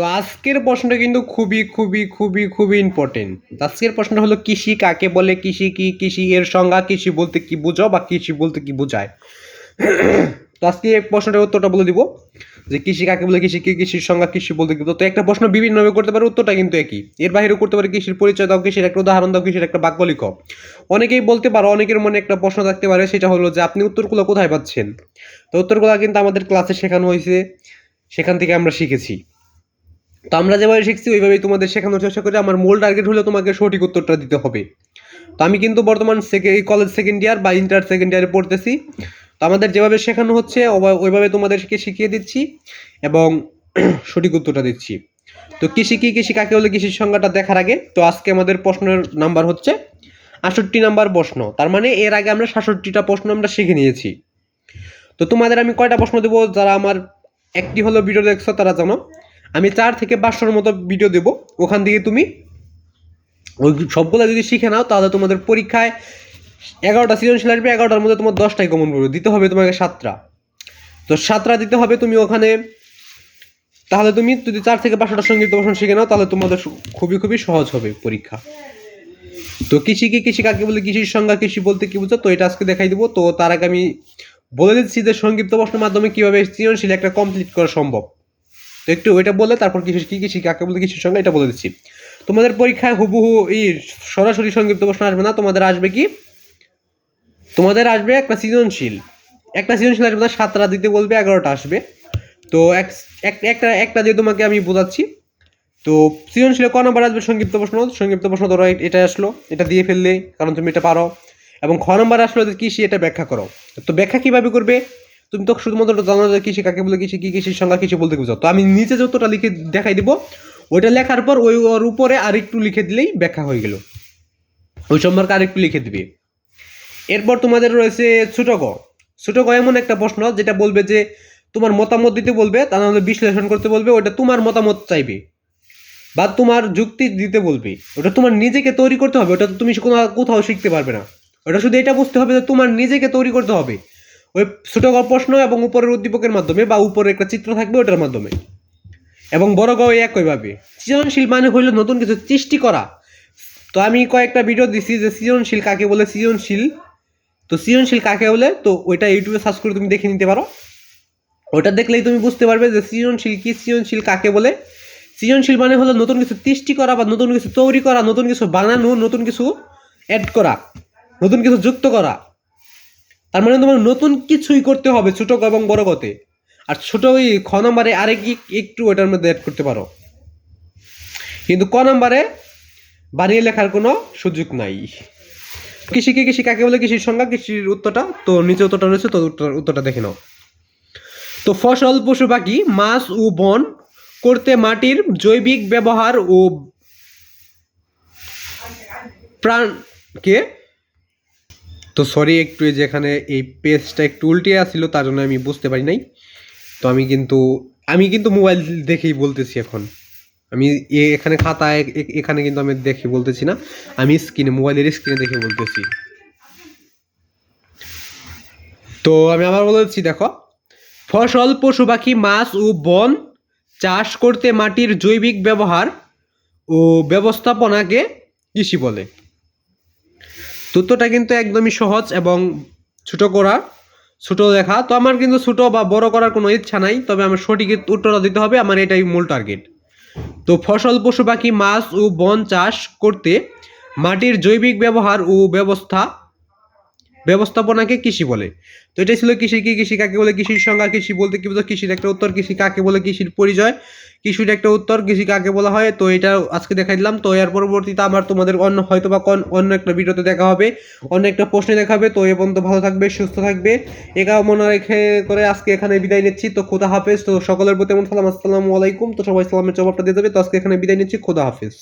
তো আজকের প্রশ্নটা কিন্তু খুবই খুবই খুবই খুবই ইম্পর্টেন্ট আজকের প্রশ্নটা হলো কৃষি কাকে বলে? কৃষি কি? কৃষি এর সংজ্ঞা? কৃষি বলতে কি বোঝো বা কৃষি বলতে কি বোঝায়? তো আজকে এই প্রশ্নটার উত্তরটা বলে দিব। যে কৃষি কাকে বলে? কৃষি কি? কৃষির সংজ্ঞা? কৃষি বলতে কি তো একটা প্রশ্ন বিভিন্নভাবে করতে পারে, উত্তরটা কিন্তু একই। এর বাইরেও করতে পারে, কৃষির পরিচয় দাও, কৃষির একটা উদাহরণ দাও, কৃষির একটা বাক্য লিখো। অনেকেই বলতে পারো, অনেকের মনে একটা প্রশ্ন থাকতে পারে, সেটা হলো যে আপনি উত্তরগুলো কোথায় পাচ্ছেন? তো উত্তরগুলো কিন্তু আমাদের ক্লাসে শেখানো হয়েছে। সেখান থেকে আমরা শিখেছি। তো আমরা যেভাবে শিখছি, ওইভাবেই তোমাদের শেখানোর চেষ্টা করি। আমার মূল টার্গেট হলো তোমাকে সঠিক উত্তরটা দিতে হবে। তো আমি কিন্তু বর্তমান সেকেন্ড কলেজ সেকেন্ড ইয়ার বা ইন্টার সেকেন্ড ইয়ারে পড়তেছি। তো আমাদের যেভাবে শেখানো হচ্ছে ওইভাবে তোমাদেরকে শিখিয়ে দিচ্ছি এবং সঠিক উত্তরটা দিচ্ছি। তো কৃষি কি, কৃষি কাকে বলে, কৃষির সংজ্ঞাটা দেখার আগে, তো আজকে আমাদের প্রশ্নের নাম্বার হচ্ছে আষট্টি নাম্বার প্রশ্ন। তার মানে এর আগে আমরা সাতষট্টিটা প্রশ্ন আমরা শিখে নিয়েছি। তো তোমাদের আমি কয়টা প্রশ্ন দেবো, যারা আমার একটি হলো ভিডিও দেখছ, তারা জানো। আমি চার থেকে পাঁচশোর মতো ভিডিও দেবো। ওখান থেকে তুমি ওই সবগুলো যদি শিখে নাও, তাহলে তোমাদের পরীক্ষায় এগারোটা সৃজনশীল আসবে, এগারোটার মধ্যে তোমার দশটাই কমন পড়বে। দিতে হবে তোমাকে সাতটা। তো সাতটা দিতে হবে, তুমি ওখানে তাহলে তুমি যদি চার থেকে পাঁচশোটা সংগীত প্রশ্ন শিখে নাও, তাহলে তোমাদের খুবই খুবই সহজ হবে পরীক্ষা। তো কৃষি কি, কৃষি কাকে বলে, কৃষির সংজ্ঞা, কৃষি বলতে কি বুঝো তো এটা আজকে দেখাই দিব। তো তার আগে আমি বলে দিচ্ছি যে সংক্ষিপ্ত প্রশ্নের মাধ্যমে কীভাবে সৃজনশীল একটা কমপ্লিট করা সম্ভব। একটু ওইটা বলে তারপর কৃষি কি কৃষি কাকে বলে কৃষির সঙ্গে এটা বলে দিচ্ছি। তোমাদের পরীক্ষায় হুবহু এই সরাসরি সংক্ষিপ্ত প্রশ্ন আসবে না, তোমাদের আসবে কি? তোমাদের আসবে একটা সৃজনশীল। একটা সৃজনশীল আসবে না, সাতটা দিতে বলবে, এগারোটা আসবে। তো এক এক- একটা একটা দিয়ে তোমাকে আমি বোঝাচ্ছি। তো সৃজনশীল ক নম্বর আসবে? সংক্ষিপ্ত প্রশ্ন। সংক্ষিপ্ত প্রশ্ন ধরো এটা আসলো, এটা দিয়ে ফেললে, কারণ তুমি এটা পারো। এবং খ নম্বর আসলো যে কৃষি এটা ব্যাখ্যা করো। তো ব্যাখ্যা কীভাবে করবে? তুমি তো শুধুমাত্র জানো যে কৃষি কাকে বলে কৃষি কি কৃষির সংজ্ঞা কিছু বলতে বুঝো তো আমি নিচে যতটা লিখে দেখাই দিব, ওইটা লেখার পর ওই ওর উপরে আরেকটু লিখে দিলেই ব্যাখ্যা হয়ে গেল। ওই সম্পর্কে আরেকটু লিখে দিবে। এরপর তোমাদের রয়েছে ছোট গ। ছোট গ এমন একটা প্রশ্ন যেটা বলবে যে, তোমার মতামত দিতে বলবে, তা নাহলে বিশ্লেষণ করতে বলবে ওটা তোমার মতামত চাইবে বা তোমার যুক্তি দিতে বলবে। ওটা তোমার নিজেকে তৈরি করতে হবে, ওটা তো তুমি কোথাও শিখতে পারবে না। ওটা শুধু এটা বুঝতে হবে যে তোমার নিজেকে তৈরি করতে হবে। ওই ছোট প্রশ্ন এবং উপরের উদ্দীপকের মাধ্যমে বা উপরে একটা চিত্র থাকবে ওটার মাধ্যমে। এবং বড় গ একইভাবে সৃজনশীল মানে হইল নতুন কিছু সৃষ্টি করা। তো আমি কয়েকটা ভিডিও দিছি যে সৃজনশীল কাকে বলে সৃজনশীল? তো সৃজনশীল কাকে বলে? তো ওইটা ইউটিউবে সার্চ করে তুমি দেখে নিতে পারো। ওটা দেখলেই তুমি বুঝতে পারবে যে সৃজনশীল কি, সৃজনশীল কাকে বলে? সৃজনশীল মানে হলো নতুন কিছু সৃষ্টি করা বা নতুন কিছু তৈরি করা, নতুন কিছু বানানো, নতুন কিছু অ্যাড করা, নতুন কিছু যুক্ত করা। তার মানে তোমার নতুন কিছুই করতে হবে ছোট এবং বড় গতে। আর ছোট ওই খ নম্বরে আরেক একটু ওটার মধ্যে অ্যাড করতে পারো। কিন্তু ক নম্বরে বানিয়ে লেখার কোনো সুযোগ নাই। কৃষি কি কৃষি কাকে বলে? কৃষির সংজ্ঞা, কৃষির উত্তরটা, তো নিচে উত্তরটা রয়েছে, তো উত্তর উত্তরটা দেখে নাও। তো ফসল, পশু, পাখি, মাছ ও বন করতে মাটির জৈবিক ব্যবহার ও প্রাণকে তো সরি একটু এই যে এখানে এই পেজটা একটু উল্টে আসছিল তার জন্য আমি বুঝতে পারি নাই। তো আমি কিন্তু আমি কিন্তু মোবাইল দেখেই বলতেছি এখন। আমি এখানে খাতায় এখানে কিন্তু আমি দেখে বলতেছি না। আমি স্ক্রিনে মোবাইলের স্ক্রিনে দেখে বলতেছি। তো আমি আবার বলেছি দেখো। ফসল, পশু, পাখি, মাছ ও বন চাষ করতে মাটির জৈবিক ব্যবহার ও ব্যবস্থাপনাকে কৃষি বলে। তথ্যটা কিন্তু একদমই সহজ এবং ছোট করা, ছোট দেখা তো আমার কিন্তু ছোট বা বড় করার কোনো ইচ্ছা নাই, তবে আমার সঠিক উত্তরটা দিতে হবে, আমার এটাই মূল টার্গেট তো ফসল, পশু, পাখি, মাছ ও বন চাষ করতে মাটির জৈবিক ব্যবহার ও ব্যবস্থা ব্যবস্থাপনাকে কৃষি বলে। তো এটাই ছিল কৃষি, কি কৃষি, কাকে বলে কৃষির সংজ্ঞা, কৃষি বলতে কি বলতো কৃষির একটা উত্তর, কৃষি কাকে বলে কৃষির পরিচয়, কৃষির একটা উত্তর, কৃষি কাকে বলা হয়, তো এটা আজকে দেখাই দিলাম। তো এর পরবর্তীতে আমার তোমাদের অন্য হয়তো বা কোন- অন্য একটা ভিডিওতে দেখা হবে, অন্য একটা প্রশ্নে দেখা হবে। তো এ পর্যন্ত ভালো থাকবে, সুস্থ থাকবে। একা মনে রেখে করে আজকে এখানে বিদায় নিচ্ছি। তো খোদা হাফেজ। তো সকলের প্রতি এমন সালাম, আসসালামু আলাইকুম। তো সবাই সালামের জবাবটা দিয়ে দেবে তো আজকে এখানে বিদায় নিচ্ছি। খোদা হাফেজ।